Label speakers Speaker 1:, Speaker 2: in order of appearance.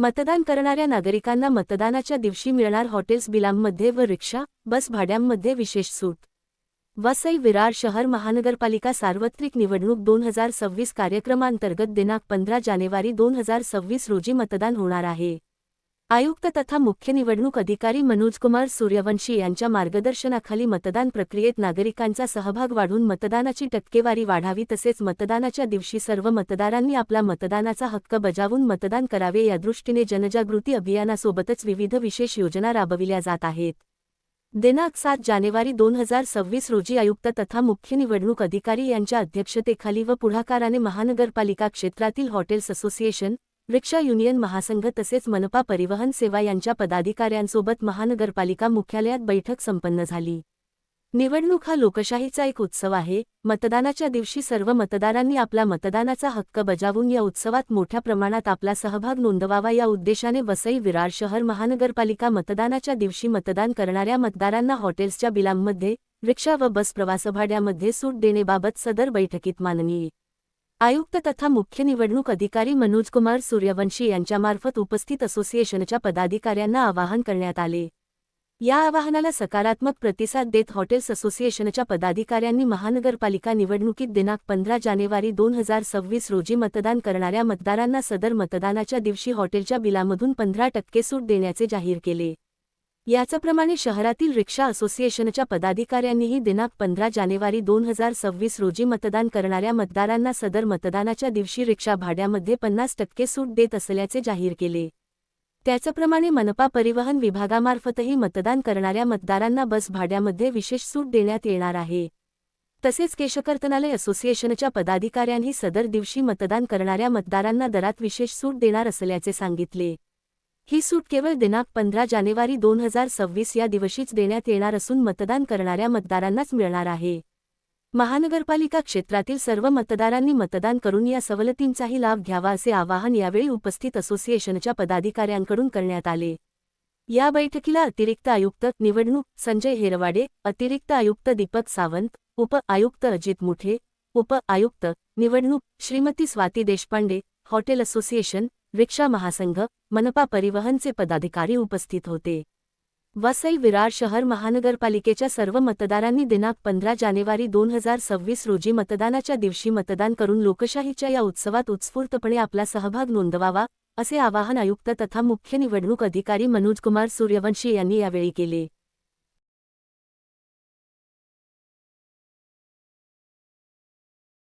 Speaker 1: मतदान करणाऱ्या नागरिकांना मतदानाच्या दिवशी मिळणार हॉटेल्स बिलांमध्ये व रिक्षा बस भाड्यांमध्ये विशेष सूट. वसई विरार शहर महानगरपालिका सार्वत्रिक निवडणूक दोन हजार सव्वीस कार्यक्रमांतर्गत दिनांक पंधरा जानेवारी दोन हजार सव्वीस रोजी मतदान होणार आहे. आयुक्त तथा मुख्य निवडणूक अधिकारी मनोजकुमार सूर्यवंशी यांच्या मार्गदर्शनाखाली मतदान प्रक्रियेत नागरिकांचा सहभाग वाढून मतदानाची टक्केवारी वाढावी तसेच मतदानाच्या दिवशी सर्व मतदारांनी आपला मतदानाचा हक्क बजावून मतदान करावे यादृष्टीने जनजागृती अभियानासोबतच विविध विशेष योजना राबविल्या जात आहेत. दिनांक सात जानेवारी दोन हजार सव्वीस रोजी आयुक्त तथा मुख्य निवडणूक अधिकारी यांच्या अध्यक्षतेखाली व पुढाकाराने महानगरपालिका क्षेत्रातील हॉटेल्स असोसिएशन रिक्षा युनियन महासंघ तसेच मनपा परिवहन सेवा यांच्या पदाधिकाऱ्यांसोबत महानगरपालिका मुख्यालयात बैठक संपन्न झाली. निवडणूक हा लोकशाहीचा एक उत्सव आहे. मतदानाच्या दिवशी सर्व मतदारांनी आपला मतदानाचा हक्क बजावून या उत्सवात मोठ्या प्रमाणात आपला सहभाग नोंदवावा या उद्देशाने वसई विरार शहर महानगरपालिका मतदानाच्या दिवशी मतदान करणाऱ्या मतदारांना हॉटेल्सच्या बिलांमध्ये रिक्षा व बस प्रवासभाड्यामध्ये सूट देण्याबाबत सदर बैठकीत माननीय आयुक्त तथा मुख्य निवडणूक अधिकारी मनोजकुमार सूर्यवंशी यांच्यामार्फत उपस्थित असोसिएशनच्या पदाधिकाऱ्यांना आवाहन करण्यात आले. या आवाहनाला सकारात्मक प्रतिसाद देत हॉटेल्स असोसिएशनच्या पदाधिकाऱ्यांनी महानगरपालिका निवडणुकीत दिनांक पंधरा जानेवारी दोन हजार सव्वीस रोजी मतदान करणाऱ्या मतदारांना सदर मतदानाच्या दिवशी हॉटेलच्या बिलामधून पंधरा टक्के सूट देण्याचे जाहीर केले. याचप्रमाणे शहरातील रिक्षा असोसिएशनच्या पदाधिकाऱ्यांनीही दिनांक पंधरा जानेवारी दोन हजार सव्वीस रोजी मतदान करणाऱ्या मतदारांना सदर मतदानाच्या दिवशी रिक्षा भाड्यामध्ये पन्नास टक्के सूट देत असल्याचे जाहीर केले. त्याचप्रमाणे मनपा परिवहन विभागामार्फतही मतदान करणाऱ्या मतदारांना बस भाड्यामध्ये विशेष सूट देण्यात येणार आहे. तसेच केशकर्तनालय असोसिएशनच्या पदाधिकाऱ्यांनी सदर दिवशी मतदान करणाऱ्या मतदारांना दरात विशेष सूट देणार असल्याचे सांगितले. ही सूट केवळ दिनांक पंधरा जानेवारी दोन हजार सव्वीस या दिवशीच देण्यात येणार असून मतदान करणाऱ्या मतदारांनाच मिळणार आहे. महानगरपालिका क्षेत्रातील सर्व मतदारांनी मतदान करून या सवलतींचाही लाभ घ्यावा असे आवाहन यावेळी उपस्थित असोसिएशनच्या पदाधिकाऱ्यांकडून करण्यात आले. या बैठकीला अतिरिक्त आयुक्त निवडणूक संजय हेरवाडे अतिरिक्त आयुक्त दीपक सावंत उप आयुक्त अजित मुठे उप आयुक्त निवडणूक Shrimati Swati Deshpande hotel association rickshaw महासंघ मनपा परिवहनचे पदाधिकारी उपस्थित होते. वसई विरार शहर महानगरपालिकेच्या सर्व मतदारांनी दिनांक पंधरा जानेवारी दोन हजार सव्वीस रोजी मतदानाच्या दिवशी मतदान करून लोकशाहीच्या या उत्सवात उत्स्फूर्तपणे आपला सहभाग नोंदवावा असे आवाहन आयुक्त तथा मुख्य निवडणूक अधिकारी मनोजकुमार सूर्यवंशी यांनी यावेळी केले.